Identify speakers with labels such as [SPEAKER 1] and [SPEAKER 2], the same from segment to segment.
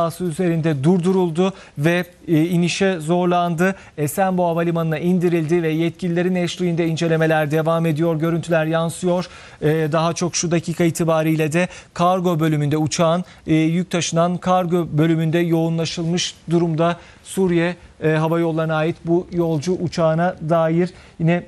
[SPEAKER 1] sahası üzerinde durduruldu ve e, inişe zorlandı. Esenboğa Havalimanı'na indirildi ve yetkililerin eşliğinde incelemeler devam ediyor. Görüntüler yansıyor. E, daha çok şu dakika itibariyle de kargo bölümünde uçağın e, yük taşınan kargo bölümünde yoğunlaşılmış durumda. Suriye Hava Yolları'na ait bu yolcu uçağına dair yine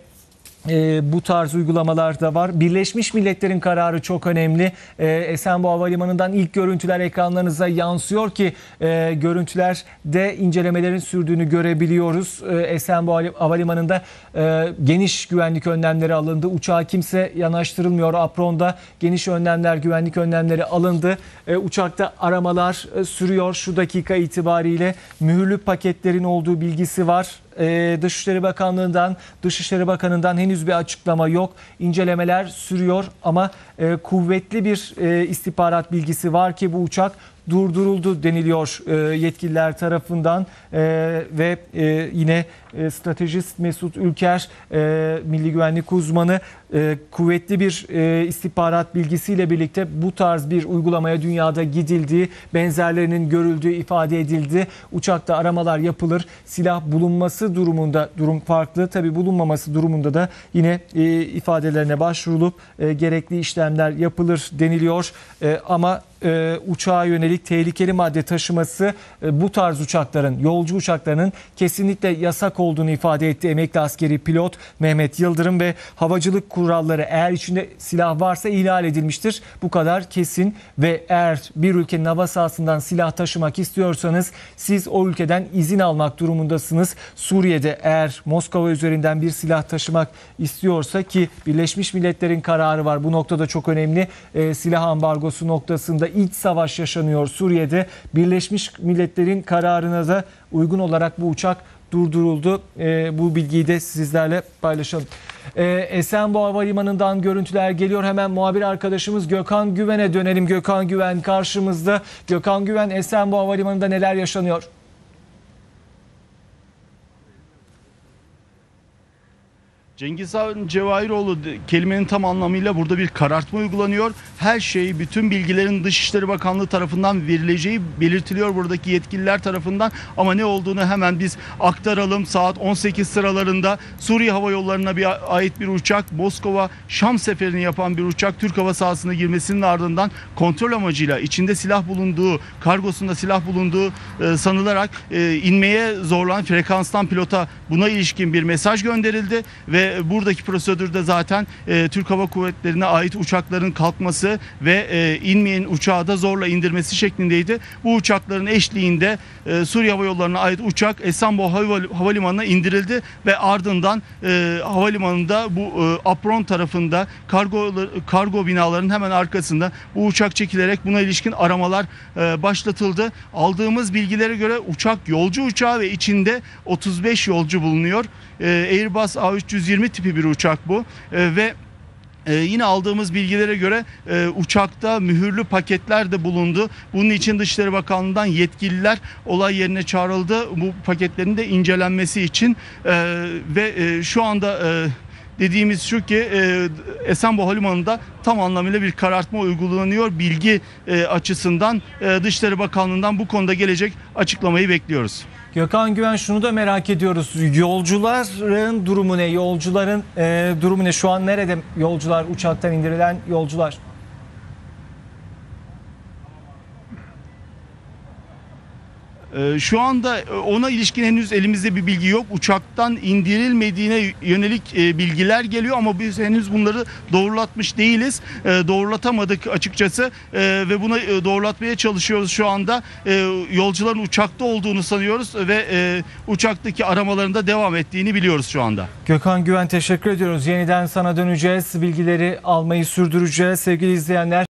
[SPEAKER 1] e, bu tarz uygulamalar da var. Birleşmiş Milletler'in kararı çok önemli. E, Esenboğa Havalimanı'ndan ilk görüntüler ekranlarınıza yansıyor ki e, görüntülerde incelemelerin sürdüğünü görebiliyoruz. E, Esenboğa Havalimanı'nda e, geniş güvenlik önlemleri alındı. Uçağa kimse yanaştırılmıyor. Apronda geniş önlemler, güvenlik önlemleri alındı. E, uçakta aramalar e, sürüyor. Şu dakika itibariyle mühürlü paketlerin olduğu bilgisi var. Ee, Dışişleri Bakanlığı'ndan, Dışişleri Bakanı'ndan henüz bir açıklama yok. İncelemeler sürüyor ama e, kuvvetli bir e, istihbarat bilgisi var ki bu uçak durduruldu deniliyor e, yetkililer tarafından e, ve e, yine e, stratejist Mesut Ülker e, milli güvenlik uzmanı e, kuvvetli bir e, istihbarat bilgisiyle birlikte bu tarz bir uygulamaya dünyada gidildiği benzerlerinin görüldüğü ifade edildi. Uçakta aramalar yapılır. Silah bulunması durumunda durum farklı. Tabi bulunmaması durumunda da yine e, ifadelerine başvurulup e, gerekli işlemler yapılır deniliyor. E, ama e, uçağa yönelik tehlikeli madde taşıması e, bu tarz uçakların, yolcu uçaklarının kesinlikle yasak olduğunu ifade etti emekli askeri pilot Mehmet Yıldırım ve havacılık kuralları eğer içinde silah varsa ihlal edilmiştir. Bu kadar kesin ve eğer bir ülkenin hava sahasından silah taşımak istiyorsanız siz o ülkeden izin almak durumundasınız. Suriye'de eğer Moskova üzerinden bir silah taşımak istiyorsa ki Birleşmiş Milletler'in kararı var bu noktada çok önemli e, silah ambargosu noktasında iç savaş yaşanıyor Suriye'de. Birleşmiş Milletler'in kararına da uygun olarak bu uçak durduruldu. E, bu bilgiyi de sizlerle paylaşalım. E, Esenboğa Havalimanı'ndan görüntüler geliyor. Hemen muhabir arkadaşımız Gökhan Güven'e dönelim. Gökhan Güven karşımızda. Gökhan Güven Esenboğa Havalimanı'nda neler yaşanıyor?
[SPEAKER 2] Cengiz Han Cevahiroğlu kelimenin tam anlamıyla burada bir karartma uygulanıyor. Her şey, bütün bilgilerin Dışişleri Bakanlığı tarafından verileceği belirtiliyor buradaki yetkililer tarafından. Ama ne olduğunu hemen biz aktaralım. Saat 18 sıralarında Suriye Hava Yolları'na bir ait bir uçak, Moskova Şam seferini yapan bir uçak Türk hava sahasına girmesinin ardından kontrol amacıyla içinde silah bulunduğu, kargosunda silah bulunduğu e, sanılarak e, inmeye zorlanan frekanstan pilota buna ilişkin bir mesaj gönderildi ve buradaki prosedürde zaten e, Türk Hava Kuvvetleri'ne ait uçakların kalkması ve e, inmeyen uçağı da zorla indirmesi şeklindeydi. Bu uçakların eşliğinde e, Suriye Hava Yolları'na ait uçak Esenboğa Havalimanı'na indirildi ve ardından e, havalimanında bu e, apron tarafında kargo kargo binalarının hemen arkasında bu uçak çekilerek buna ilişkin aramalar e, başlatıldı. Aldığımız bilgilere göre uçak yolcu uçağı ve içinde 35 yolcu bulunuyor. E, Airbus A320 tipi bir uçak bu e, ve ee, yine aldığımız bilgilere göre e, uçakta mühürlü paketler de bulundu. Bunun için Dışişleri Bakanlığı'ndan yetkililer olay yerine çağrıldı. Bu paketlerin de incelenmesi için e, ve e, şu anda e, dediğimiz şu ki e, Esenboğa Havalimanı'nda tam anlamıyla bir karartma uygulanıyor. Bilgi e, açısından e, Dışişleri Bakanlığı'ndan bu konuda gelecek açıklamayı bekliyoruz.
[SPEAKER 1] Gökhan Güven şunu da merak ediyoruz. Yolcuların durumu ne? Yolcuların e, durumu ne? Şu an nerede yolcular, uçaktan indirilen yolcular?
[SPEAKER 2] Şu anda e, ona ilişkin henüz elimizde bir bilgi yok. Uçaktan indirilmediğine yönelik e, bilgiler geliyor ama biz henüz bunları doğrulatmış değiliz. Ee, doğrulatamadık açıkçası ee, ve buna e, doğrulatmaya çalışıyoruz şu anda. Yolcuların uçakta olduğunu sanıyoruz ve uçaktaki aramalarında devam ettiğini biliyoruz şu anda.
[SPEAKER 1] Gökhan Güven teşekkür ediyoruz. Yeniden sana döneceğiz. Bilgileri almayı sürdüreceğiz sevgili izleyenler.